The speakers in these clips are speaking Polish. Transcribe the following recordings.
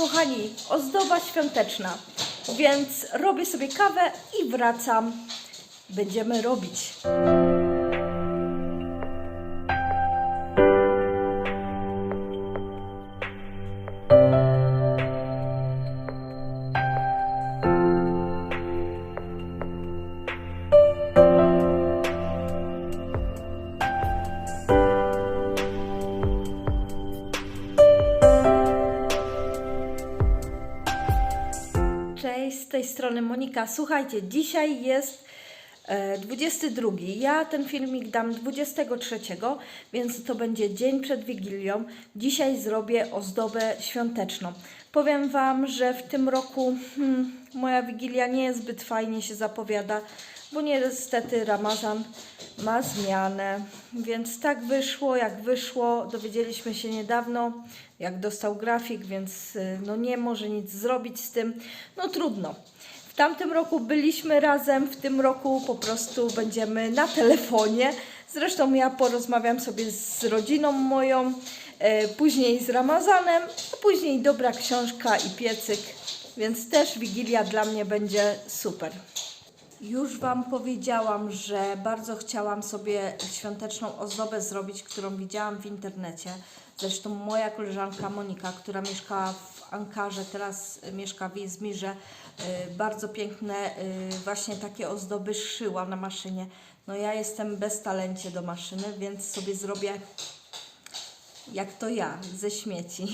kochani, ozdoba świąteczna. Więc robię sobie kawę i wracam. Będziemy robić. Tej strony Monika. Słuchajcie, dzisiaj jest e, 22. Ja ten filmik dam 23, więc to będzie dzień przed Wigilią. Dzisiaj zrobię ozdobę świąteczną. Powiem Wam, że w tym roku hmm, moja Wigilia nie zbyt fajnie się zapowiada, bo niestety Ramazan ma zmianę. Więc tak wyszło, jak wyszło. Dowiedzieliśmy się niedawno, jak dostał grafik, więc y, no nie może nic zrobić z tym. No trudno. W tamtym roku byliśmy razem, w tym roku po prostu będziemy na telefonie. Zresztą ja porozmawiam sobie z rodziną moją, później z Ramazanem, a później dobra książka i piecyk, więc też Wigilia dla mnie będzie super. Już Wam powiedziałam, że bardzo chciałam sobie świąteczną ozdobę zrobić, którą widziałam w internecie. Zresztą moja koleżanka Monika, która mieszka w Ankarze, teraz mieszka w Izmirze, y, bardzo piękne właśnie takie ozdoby szyła na maszynie. No ja jestem bez talencie do maszyny, więc sobie zrobię jak to ja, ze śmieci.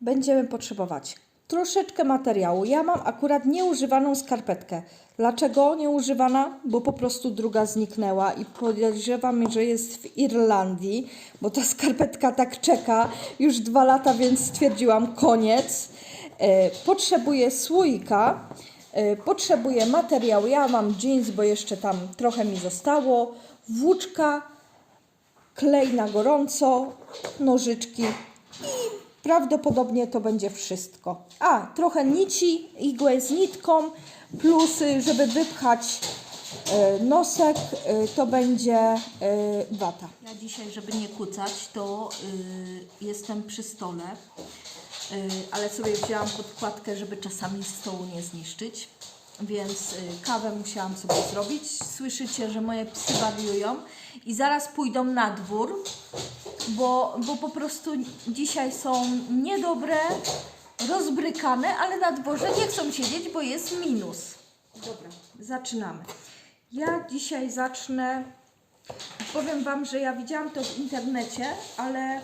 Będziemy potrzebować troszeczkę materiału. Ja mam akurat nieużywaną skarpetkę. Dlaczego nieużywana? Bo po prostu druga zniknęła i podejrzewam, że jest w Irlandii, bo ta skarpetka tak czeka już dwa lata, więc stwierdziłam koniec. E, potrzebuję słoika, e, potrzebuję materiału. Ja mam jeans, bo jeszcze tam trochę mi zostało. Włóczka, klej na gorąco, nożyczki i prawdopodobnie to będzie wszystko. A, trochę nici, igłę z nitką, plus y, żeby wypchać y, nosek, y, to będzie wata. Ja dzisiaj, żeby nie kucać, to jestem przy stole, ale sobie wzięłam podkładkę, żeby czasami stołu nie zniszczyć. Więc y, kawę musiałam sobie zrobić. Słyszycie, że moje psy wariują i zaraz pójdą na dwór, bo, bo po prostu dzisiaj są niedobre, rozbrykane, ale na dworze nie chcą siedzieć, bo jest minus. Dobra, zaczynamy. Ja dzisiaj zacznę. Powiem Wam, że ja widziałam to w internecie, ale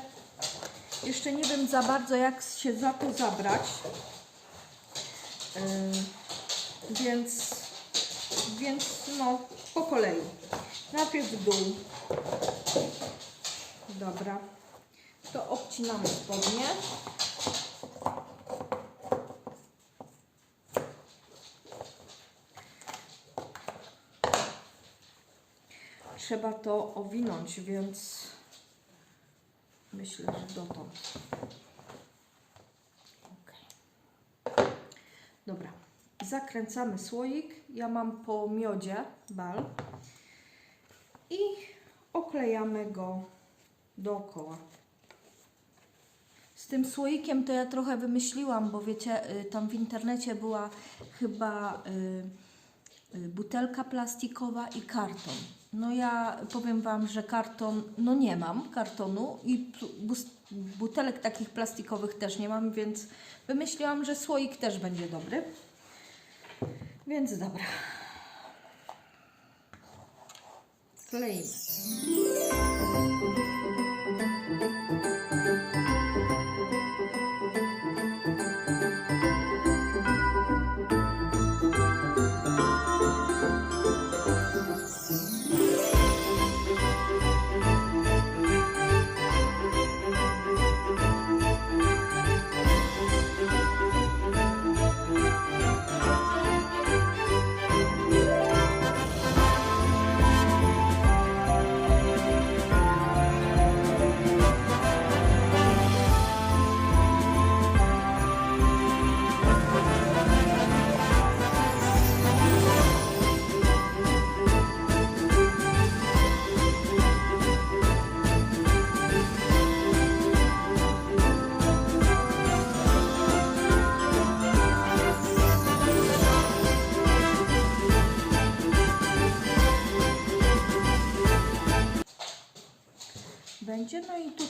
jeszcze nie wiem za bardzo, jak się za to zabrać. Yy, więc, więc no, po kolei. Najpierw w dół. Dobra. To obcinamy spodnie. Trzeba to owinąć, więc myślę, że dotąd. Okay. Dobra. Zakręcamy słoik. Ja mam po miodzie bal. I oklejamy go dookoła. Z tym słoikiem to ja trochę wymyśliłam, bo wiecie, y, tam w internecie była chyba y, y, butelka plastikowa i karton. No ja powiem Wam, że karton, no nie mam kartonu i butelek takich plastikowych też nie mam, więc wymyśliłam, że słoik też będzie dobry. Więc dobra. Kleimy.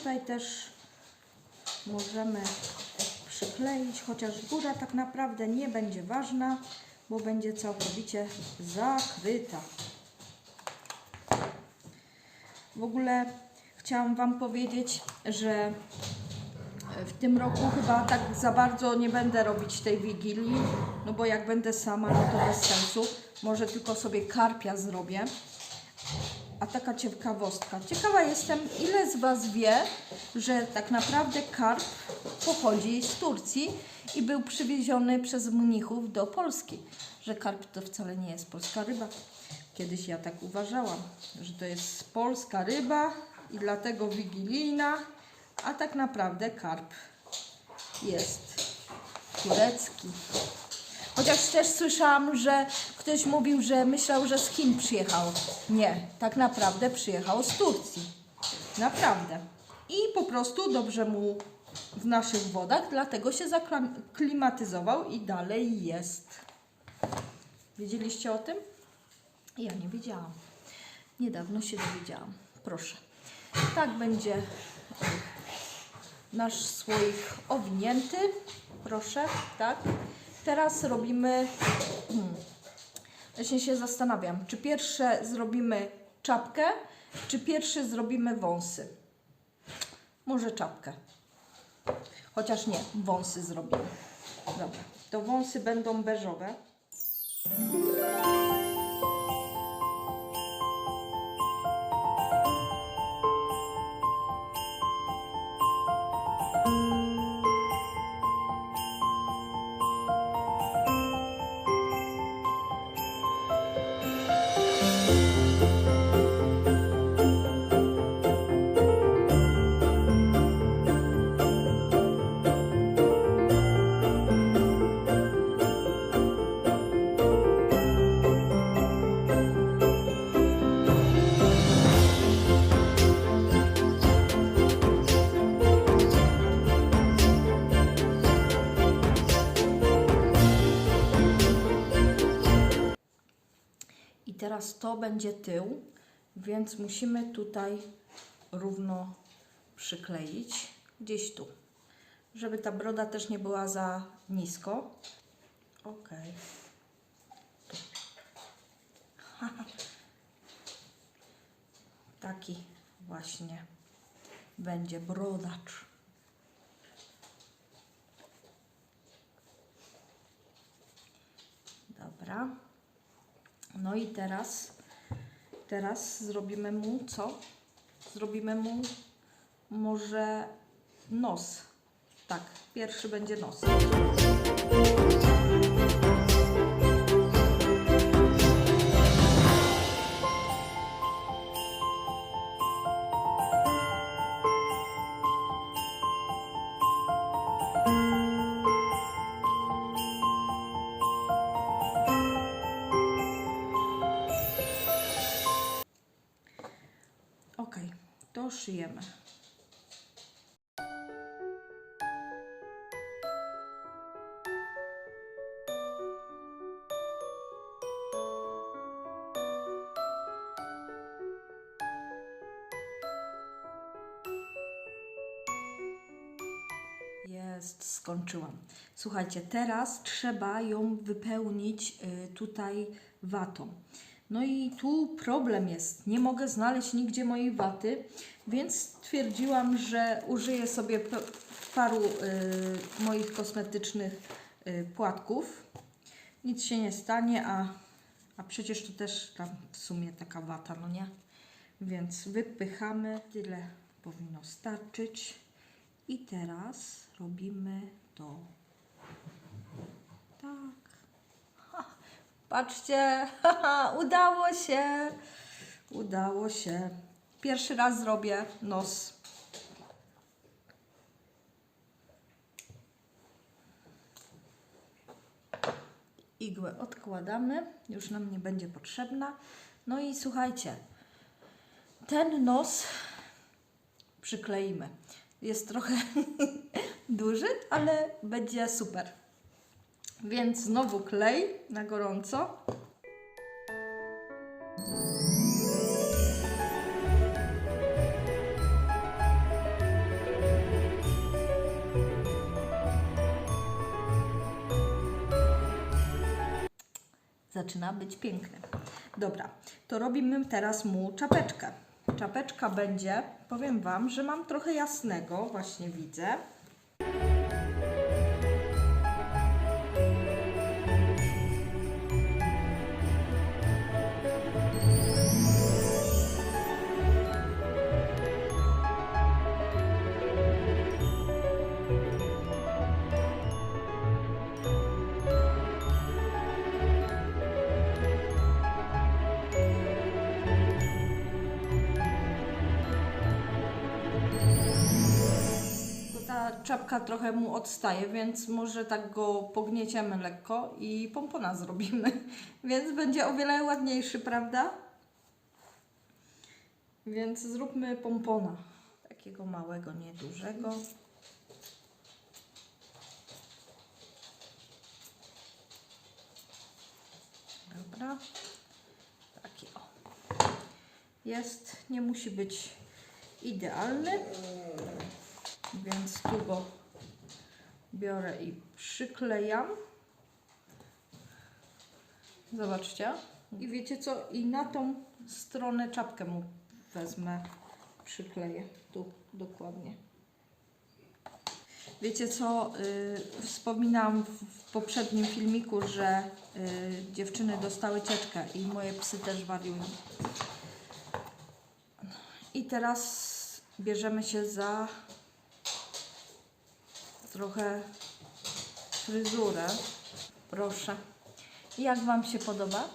Tutaj też możemy przykleić, chociaż góra tak naprawdę nie będzie ważna, bo będzie całkowicie zakryta. W ogóle chciałam Wam powiedzieć, że w tym roku chyba tak za bardzo nie będę robić tej wigilii, no bo jak będę sama, no to bez sensu. Może tylko sobie karpia zrobię. Taka ciekawostka. Ciekawa jestem, ile z Was wie, że tak naprawdę karp pochodzi z Turcji i był przywieziony przez mnichów do Polski. Że karp to wcale nie jest polska ryba. Kiedyś ja tak uważałam, że to jest polska ryba i dlatego wigilijna, a tak naprawdę karp jest turecki. Chociaż też słyszałam, że ktoś mówił, że myślał, że z Chin przyjechał. Nie, tak naprawdę przyjechał z Turcji. Naprawdę. I po prostu dobrze mu w naszych wodach, dlatego się zaklimatyzował i dalej jest. Wiedzieliście o tym? Ja nie wiedziałam. Niedawno się dowiedziałam. Proszę. Tak będzie nasz słoik owinięty. Proszę, tak. Teraz robimy. Właśnie się zastanawiam, czy pierwsze zrobimy czapkę, czy pierwszy zrobimy wąsy. Może czapkę. Chociaż nie, wąsy zrobimy. Dobra, to wąsy będą beżowe. Teraz to będzie tył, więc musimy tutaj równo przykleić, gdzieś tu, żeby ta broda też nie była za nisko. Ok. Taki właśnie będzie brodacz. Dobra. No i teraz, teraz zrobimy mu co? Zrobimy mu może nos. Tak, pierwszy będzie nos. To szyjemy. Jest, skończyłam. Słuchajcie, teraz trzeba ją wypełnić y, tutaj watą. No i tu problem jest. Nie mogę znaleźć nigdzie mojej waty, więc stwierdziłam, że użyję sobie paru y, moich kosmetycznych y, płatków. Nic się nie stanie, a, a przecież to też tam w sumie taka wata, no nie? Więc wypychamy, tyle powinno starczyć. I teraz robimy to tak. Patrzcie, haha, udało się. Udało się. Pierwszy raz zrobię nos. Igłę odkładamy, już nam nie będzie potrzebna. No i słuchajcie, ten nos przykleimy. Jest trochę duży, ale będzie super. Więc znowu klej na gorąco. Zaczyna być piękny. Dobra, to robimy teraz mu czapeczkę. Czapeczka będzie, powiem Wam, że mam trochę jasnego, właśnie widzę. Czapka trochę mu odstaje, więc może tak go pognieciemy lekko i pompona zrobimy. Więc będzie o wiele ładniejszy, prawda? Więc zróbmy pompona. Takiego małego, niedużego. Dobra. Taki o. Jest, nie musi być idealny. Więc tu go biorę i przyklejam. Zobaczcie. I wiecie co? I na tą stronę czapkę mu wezmę, przykleję. Tu dokładnie. Wiecie co? Yy, wspominałam w, poprzednim filmiku, że yy, dziewczyny dostały cieczkę i moje psy też wariują. I teraz bierzemy się za trochę fryzurę. Proszę. Jak Wam się podoba?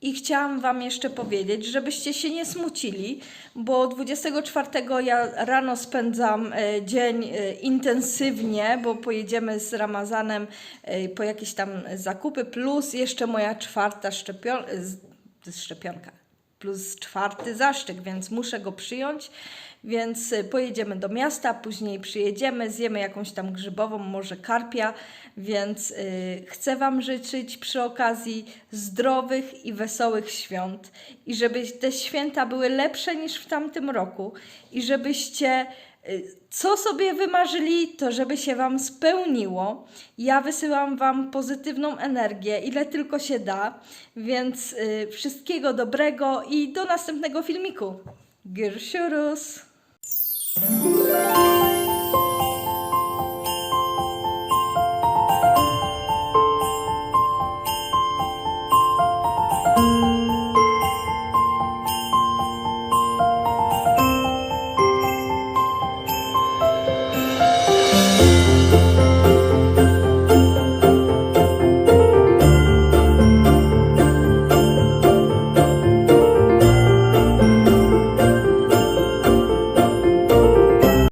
I chciałam Wam jeszcze powiedzieć, żebyście się nie smucili, bo 24 ja rano spędzam e, dzień e, intensywnie, bo pojedziemy z Ramazanem e, po jakieś tam zakupy, plus jeszcze moja czwarta szczepion- z- to jest szczepionka, plus czwarty zaszczek, więc muszę go przyjąć. Więc y, pojedziemy do miasta, później przyjedziemy, zjemy jakąś tam grzybową, może karpia, więc y, chcę Wam życzyć przy okazji zdrowych i wesołych świąt i żeby te święta były lepsze niż w tamtym roku i żebyście y, co sobie wymarzyli, to żeby się Wam spełniło. Ja wysyłam Wam pozytywną energię, ile tylko się da, więc wszystkiego dobrego i do następnego filmiku. Música